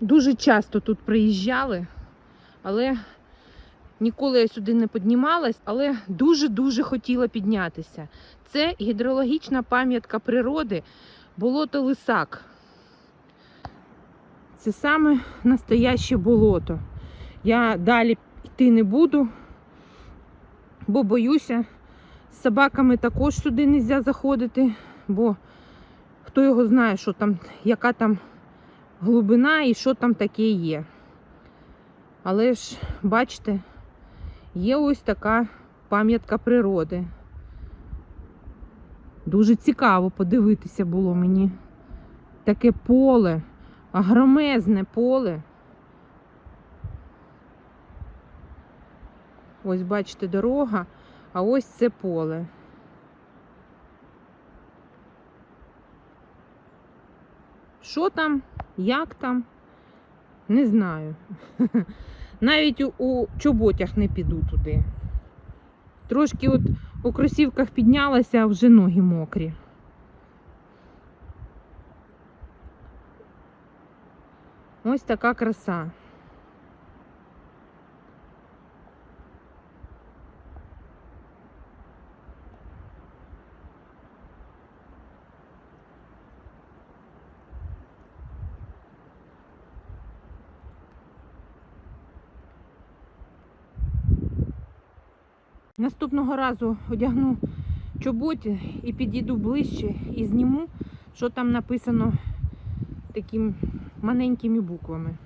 дуже часто тут приїжджали, але ніколи я сюди не піднімалась, але дуже-дуже хотіла піднятися. Це гідрологічна пам'ятка природи, болото Лисак. Це саме настояще болото. Я далі йти не буду, бо боюся. З собаками також сюди не можна заходити, бо хто його знає, що там, яка там глибина і що там таке є. Але ж, бачите, є ось така пам'ятка природи. Дуже цікаво подивитися було мені. Таке поле, агромезне поле. Ось бачите дорога, а ось це поле. Що там, як там, не знаю. Навіть у, чоботях не піду туди. Трошки от у кросівках піднялася, а вже ноги мокрі. Ось така краса. Наступного разу одягну чоботи і підійду ближче і зніму, що там написано такими маленькими буквами.